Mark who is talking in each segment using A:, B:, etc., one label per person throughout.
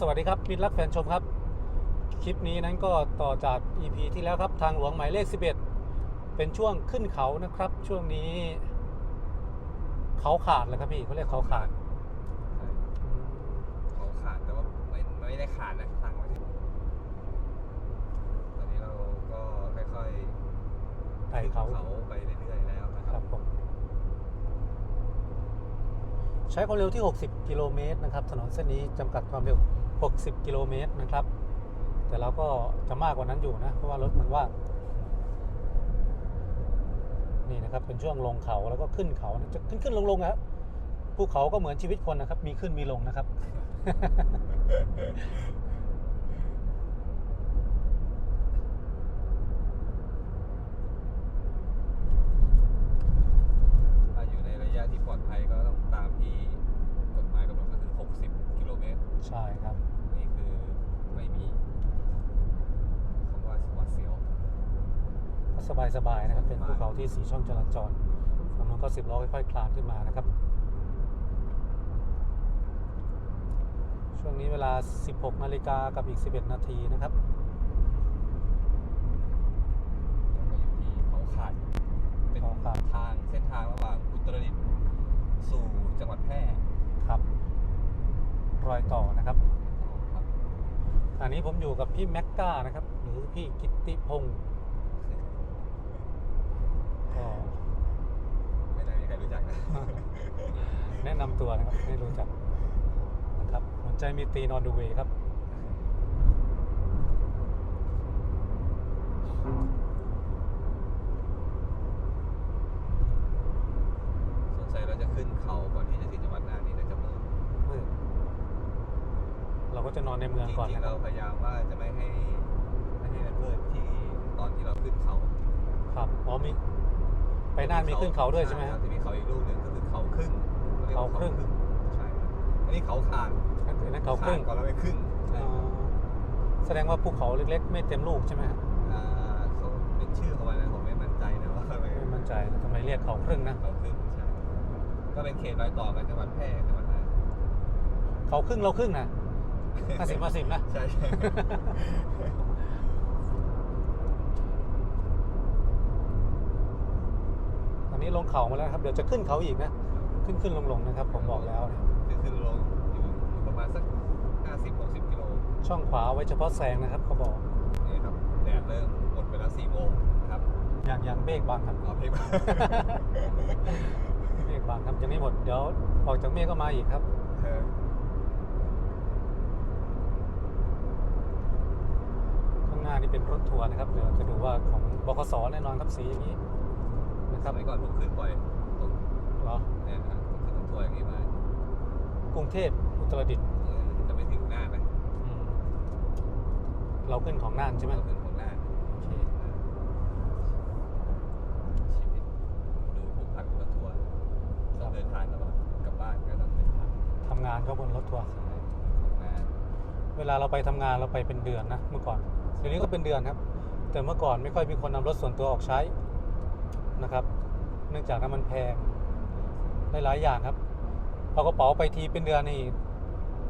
A: สวัสดีครับมิตรรักแฟนชมครับ คลิปนี้นั้นก็ต่อจาก EP ที่แล้วครับทางหลวงหมายเลข 11 เป็นช่วงขึ้นเขานะครับ ช่วงนี้ เขาขาดแล้วครับพี่เขาเรียกเขาขาด
B: ใช่เขาขาดแต่ว่าไม่ไม่ได้ขาดนะตั้งไว้ที่ตอนนี้เราก็ค่อย
A: ไต่เขา
B: เขาไปเรื่อยๆแล้วนะค
A: ค
B: รั
A: รั
B: บบ
A: ผมใช้ความเร็วที่ 60 กิโลเมตรนะครับ ถนนเส้นนี้จำกัดความเร็ว 60 กิโลเมตรนะครับ แต่เราก็จะมากกว่านั้นอยู่นะ เพราะว่ารถมันว่า นี่นะครับ เป็นช่วงลงเขาแล้วก็ขึ้นเขาจะขึ้นขึ้นลงลงนะภูเขาก็เหมือนชีวิตคนนะครับ มีขึ้นมีลงนะครับ
B: ถ้าอยู่ในระยะที่ปลอดภัยก็ต้องตามที่กฎหมายกำหนดก็คือ 60 กิโลเมตร
A: ใช่ครับ
B: นี่คือไม่มีคำว่าหวาดเสียว
A: ก็สบายสบายๆนะครับ เป็นภูเขาที่สีช่องจราจรฝั่งนู้นก็สิบล้อค่อยๆคลานขึ้นมานะครับ ช่วงนี้เวลา 16นาฬิกากับอีก 11 นาทีนะครับ
B: แล้วก็อยู่ที่เขาขาด เป็น
A: เขาขาด
B: ทางเส้นทางระหว่างอุตรดิตถ์สู่จังหวัดแพร่
A: ครับ รอยต่อนะครับ
B: ครับ
A: อันนี้ ผมอยู่กับพี่แม็กกานะครับ หรือพี่กิตติพงศ์ก็
B: ไม่ได้มีใครรู้จักนะ
A: แนะนำตัวนะครับให้รู้จักนะครับหัวใจมีตีนอนดูเวครับ
B: สงสัยเราจะขึ้นเขาก่อนที่จะถึงจังหวัดน่านนี่น่าจะมืด
A: มืด เราก็จะนอนในเมือง
B: จ
A: ก่อน
B: ริง
A: นะ
B: ๆ
A: ครั
B: เรา
A: บ
B: พยายามว่าจะไม่ให้ไม่ให้มันมืดที่ตอนที่เราขึ้นเขา
A: ครับอ๋อมีไปน่านมีขึ้นเขาด้วยใช่ไหมครับ
B: จะมีเขาอีกลูกหนึ่งก็คือเขาครึ่งรียกว่
A: เขาครึ่ง
B: ใช่ครับอันนี้เขาขาด
A: อันนั้นเขาครึ่ง
B: ขดก่อนแล้วไปครึ่งใช่
A: อ๋อแสดงว่าภูเขาเล็กๆ ไม่เต็มลูกใช่ไหมครับ
B: อ่าเขาเป็นชื่อเขาไว้นะผมไม่มั่นใจนะว่าทำไม
A: ไม่มั่นใจนะทำไมเรียกเขาครึ่งนะ
B: เขาครึ่งใช่ก็เป็นเขตรอยต่อกันจังหวัดแพร่จังหวัดน่าน
A: เขาครึ่งเราครึ่งนะ ห้าสิบห้าสิบนะ
B: ใช่ใช่
A: อันนี้ลงเขามาแล้วนะครับ เดี๋ยวจะขึ้นเขาอีกนะ ขึ้นขึ้นลงลงนะครับ ผมบอกแล้วเนี่ย
B: คือขึ้นลงอยู่อยู่ประมาณสัก50-60กิโล
A: ช่องขวาเอาไว้เฉพาะแซงนะครับเขาบอก
B: นี่ครับแดดเริ่มหมดไปแล้ว4โมงนะครับ
A: อย่างอย่างเมฆบางครับ
B: ขอเพลงมา
A: เมฆบางครับยังไม่หมดเดี๋ยวออกจากเมฆก็มาอีกครับ
B: เออ
A: ข้างหน้านี่เป็นรถทัวร์นะครับเดี๋ยวจะดูว่าของบขสแน่นอนครับสีอย่างนี้นะค
B: ส
A: รับ
B: มัยก่อนผมขึ้นบ่อยผม
A: เหรอ
B: เนี่ยนะครับผมขึ้นรถทัวร์อย่างนี้มาก
A: รุงเทพอุตรดิตถ์
B: เออจะไม่ถึงหน้านะ
A: อืมเราขึ้นของน่านใช่ไหม
B: เราขึ้นของหน้า
A: โอเค
B: เออชีวิตดูผูกพันกับรถทัวร์ต้องเดินทางตลอดกลับบ้านก็ต้องเดินทาง
A: ทำงานก็บนรถทัวร์
B: ใช่ทำงาน
A: เวลาเราไปทำงานเราไปเป็นเดือนนะเมื่อก่อน เดี๋ยวนี้ก็เป็นเดือนครับ แต่เมื่อก่อนไม่ค่อยมีคนนำรถส่วนตัวออกใช้นะครับ เนื่องจากน้ำมันแพงหลายๆอย่างครับเอากระเป๋าไปทีเป็นเดือนนี่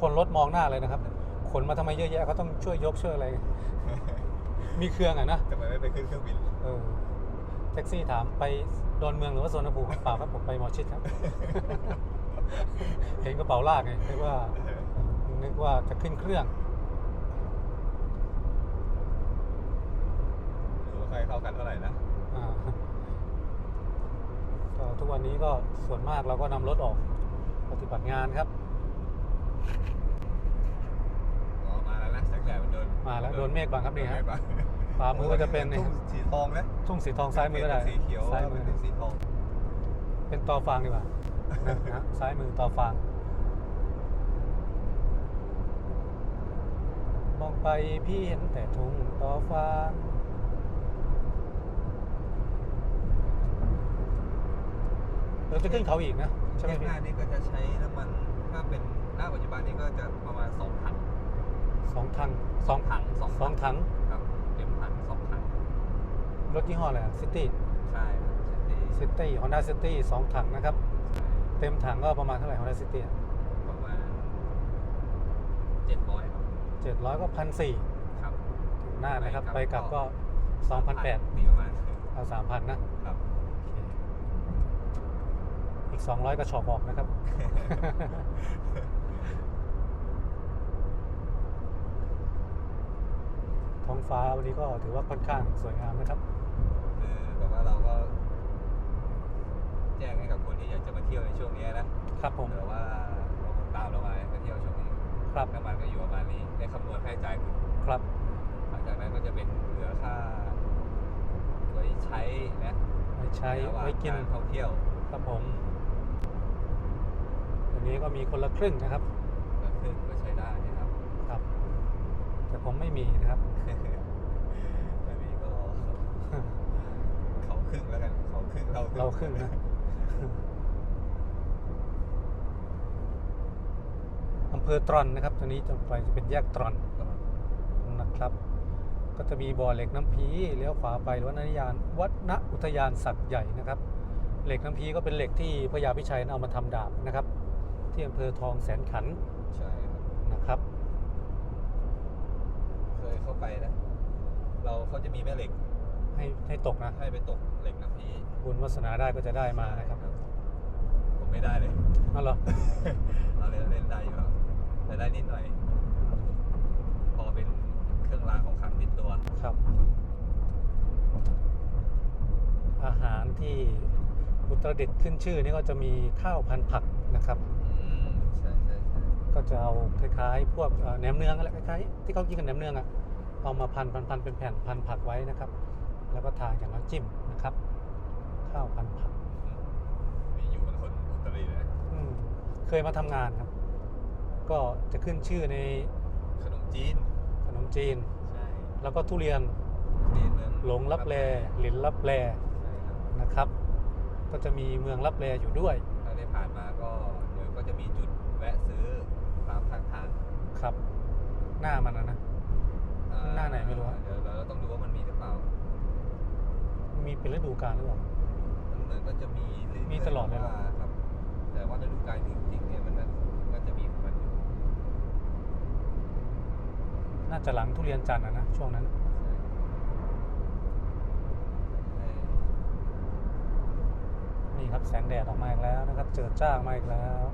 A: คนรถมองหน้าเลยนะครับขนมาทำไมเยอะแยะเขาต้องช่วยยกช่วยอะไร มีเครื่องอะนะ
B: ทำไมไม่ไปขึ้นเครื่องบิน
A: เออแท็กซี่ถามไปดอนเมืองหรือว่าสวนภูมิเปล่าครับผมไปหมอชิดครับ เห็นกระเป๋าลากไงนึกว่านึกว่าจะขึ้นเครื่อง
B: ดูไม่ค่อย เข้ากันเท่าไหร่นะ
A: อ่าก็ทุกวันนี้ก็ส่วนมากเราก็นำรถออกปฏิบัติงานครับ
B: อ๋อมาแล้วนะแสงแดดมันโดน
A: มาแล้วโดนเมฆบังครับนี่ฮะ
B: โดเมฆบัง
A: ขวามือก็จะเป็นนี่
B: ทุ่งสีทองนะ
A: ทุ่งสีทองซ้ายมือก็ได้
B: สีเขียว
A: ซ้ายมือ
B: เป็นสีทอง
A: เป็นตอฟางดีกว่านะนะซ้ายมือตอฟาง มองไปพี่เห็นแต่ทุ่งตอฟาง เรา จะขึ้นเขาอีกนะ ใช่ไหม
B: แยกห
A: พี่
B: น้านี่ก็จะใช้น้ำมันถ้าเป็นหน้าปัจจุบันนี่ก็จะประมาณสองถัง
A: สองทังสอง
B: ถังสอง
A: สองถัง
B: ครับเต็มถังสองถัง
A: รถยี่ห้ออะไรซิตี้
B: ใช่ครับใช่
A: ซิตี้ฮอนด้าซิตี้สองถังนะครับ เต็มถังก็ประมาณเท่าไหร่ฮอนด้าซิตี้
B: ประมาณเจ็ดร้อยครับ
A: เจ็ดร้อยก็พันสี่
B: ครับ
A: หน้านะครับ ไปกลับก็สองพันแปด
B: ตีประมาณ
A: เอาสามพันนะ
B: ครับ
A: โอเคอี กสองร้อยก็ชอบออกนะครับ ท้องฟ้าวันนี้ก็ถือว่าค่อนข้างสวยงามนะครับ
B: คือแบบว่าเราก็ แจ้งให้กับคนที่อยากจะมาเที่ยวในช่วงนี้นะครับ
A: ผม
B: เผื่อว่าเราตามเรามามาเที่ยวช่วงนี้
A: ครับ
B: น้ำมันก็อยู่ประมาณนี้ได้คำนวณค่าใช้จ่ายถูก
A: ครับ
B: หลังจากนั้นก็จะเป็นเหลือค่าไว้ใช้นะ
A: ไว้ใช้
B: ระหว่าง
A: ไว้กินา
B: รท่องเที่ยว
A: ครับผม อันนี้ก็มีคนละครึ่งนะครับ
B: แบบครึ่งก็ใช้ได้นะครับ
A: ครับ แต่ผมไม่มีนะครับ
B: แบบนี้ก็เขาครึ่งแล้วกันเขาครึ่งเรา
A: เราครึ่งนะอำเภอตรอนนะครับตอนนี้จะไปจะเป็นแยกตรอนนะครับ ก็จะมีบ่อเหล็กน้ำพีเลี้ยวขวาไปวัดนยานวัดณอุทยานศักดิ์ใหญ่นะครับ เหล็กน้ำพีก็เป็นเหล็กที่พระยาพิชัยเอามาทำดาบนะครับ ที่อำเภอทองแสนขันธ์
B: ใช่ครับ
A: นะครับ
B: เคยเข้าไปนะ เราเขาจะมีแม่เหล็ก
A: ให้ให้ตกนะ
B: ให้ไปตกเหล็กน้ำพี
A: บุญวาสนาได้ก็จะได้มานะครับ
B: ผมไม่ได้เลย
A: เอาเหรอ
B: เราเล่นเล่นได้อยู่ครับแต่ได้นิดหน่อย พอเป็นเครื่องรางของขลังติดตัว
A: ครับ อาหารที่อุตรดิตถ์ขึ้นชื่อนี่ก็จะมีข้าวพันผักนะครับ
B: อืมใช่ใช่ใช่
A: ก็จะเอาคล้ายๆ พวกเอ่อแหนมเนืองอะไรคล้ายๆที่เขากินกับแหนมเนืองอะเอามาพันพันพันเป็นแผ่นพันผักไว้นะครับ แล้วก็ทานอย่างน้ำจิ้มนะครับ ข้าวพันผัก
B: มีอยู่เป็นคนอุตรดิตถ์นะ
A: อืมเคยมาทำงานครับ ก็จะขึ้นชื่อใน
B: ขนมจีน
A: ขนมจีน
B: ใช่
A: แล้วก็ทุเรียน
B: จีนเมือง
A: หลงลับแลหลินลับแล
B: ใช่ครับ
A: นะครับ ก็จะมีเมืองลับแลอยู่ด้วย
B: ถ้าได้ผ่านมาก็เดี๋ยวก็จะมีจุดแวะซื้อตามข้างทาง
A: ครับ หน้ามันนะนะ
B: อ่
A: หน้าไหนไม่รู้อะ
B: เดี๋ยวเราต้องดูว่ามันมีหรือเปล่า
A: มีเป็นฤดูกาลหรือเปล่า
B: มันเหมือนก็จะมีเรื่ยๆ
A: มีตลอดเลยเหรอ
B: ว่าครับ แต่ว่าฤดูกาลจริงๆเนี่ยมันก็จะมีของมันอยู่
A: น่าจะหลังทุเรียนจันทร์อะนะช่วงนั้น
B: ใช่
A: นี่ครับแสงแดดออกมาอีกแล้วนะครับ เจอจ้ามาอีกแล้ว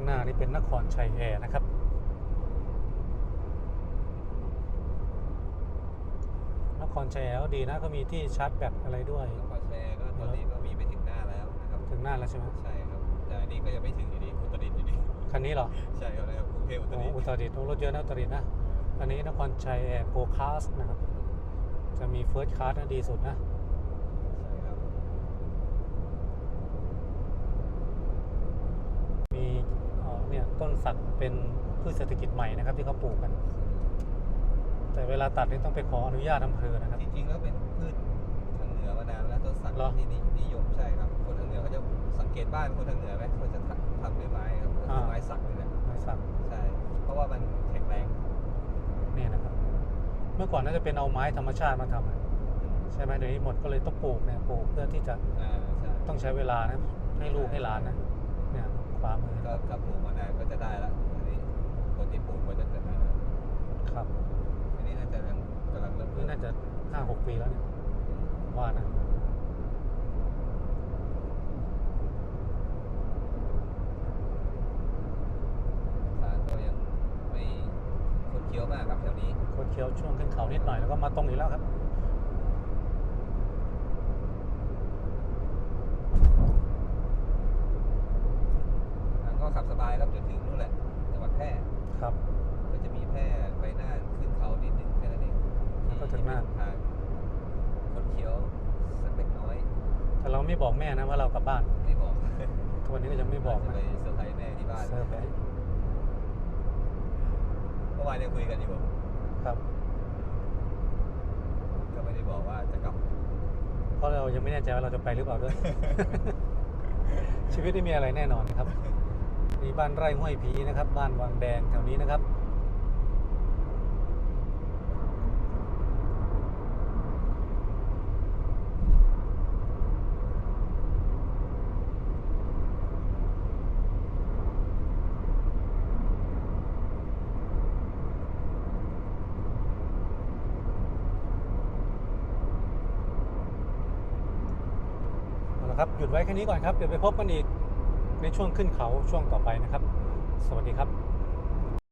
A: ข้างหน้านี่เป็นนครชัยแอร์นะครับ นครชัยแอร์ก็ดีนะก็มีที่ชาร์จแบตอะไรด้วย
B: แล้วก็แชร์ก็ตอนนี้ก็มีไปถึงหน้าแล้วนะครับ
A: ถึงหน้าแล้วใช่ไหม
B: ใช่ครับ แต่อันนี้ก็ยังไม่ถึงอยู่ดีอุตรดิตถ์อยู่ดี
A: คันนี้เหรอ
B: ใช่ครับนะครับกรุงเทพอุตร
A: โอ้
B: ดิตถ์
A: อุตรดิตถ์โอ้รถเยอะนะอุตรดิตถ์นะ อันนี้นครชัยแอร์โกคาสนะครับ จะมีเฟิร์สคลาสนะดีสุดนะ
B: ใช่ครับ
A: มีเอ่อเนี่ยต้น สักเป็นพืชเศรษฐกิจใหม่นะครับ ที่เขาปลูกกัน แต่เวลาตัดนี่ต้องไปขออนุญาตอำเภอนะครับ
B: จริงๆแล้วเป็นพืชทางเหนือมานานแล้วต้นสัก
A: เหรอ
B: ที่นินิยมใช่ครับ คนทางเหนือเขาจะสังเกตบ้านคนทางเหนือไหมเขาจะทำทำด้วยไม้ครับก็คือไม้สักนี่แหละ
A: ไม้สัก
B: ใช่ เพราะว่ามันแข็งแรง
A: เนี่ยนะครับ เมื่อก่อนน่าจะเป็นเอาไม้ธรรมชาติมาทำอะใช่ไหมเดี๋ยวนี้หมดก็เลยต้องปลูกเนี่ยปลูกเพื่อที่จะ
B: อ่าใช่
A: ต้องใช้เวลานะให้ลูกให้หลานนะเนี่ย ขวามือ
B: ก็ก็ปลูกมานานก็จะได้ละอันนี้คนที่ปลูกก็จะจะนานแล้ว
A: ครับ
B: อันนี้น่าจะยังกำลังเริ่ม
A: นี่น่าจะห้าหกปีแล้วเนี่ยว่านะ
B: ทางก็ยังไม่คนเคี้ยวมากครับแถวนี้
A: โคดเคี้ยวช่วงขึ้นเขานิดหน่อยแล้วก็มาตรงอีกแล้วครับ
B: ทางก็ขับสบายครับจนถึงนู่นแหละจังหวัดแพร่
A: ครับ
B: ก็จะมีแพร่ไปน่านขึ้นเขานิดนึงแค่นั้นเอง ที่
A: ก็ถึงน่าน
B: ทางคนเคี้ยวสักเล็กน้อย
A: แต่เราไม่บอกแม่นะว่าเรากลับบ้าน
B: ไม่บอก
A: ทุกวันนี้ก็ยังไม่บอก
B: จะ
A: นะ
B: ไปเซอร์ไพรส์แม่ที่บ้าน
A: เซอร์ไพรส์
B: เมื่อวานยังคุยกันอยู่
A: ครับ
B: ก็ไม่ได้บอกว่าจะกลับ
A: เพราะเรายังไม่แน่ใจว่าเราจะไปหรือเปล่าด้วย ชีวิตไม่มีอะไรแน่นอนนะครับนี่บ้านไร่ห้วยผีนะครับ บ้านวังแดงแถวนี้นะครับ ละ ครับ หยุดไว้แค่นี้ก่อนครับ เดี๋ยวไปพบกันอีกในช่วงขึ้นเขาช่วงต่อไปนะครับ สวัสดีครับ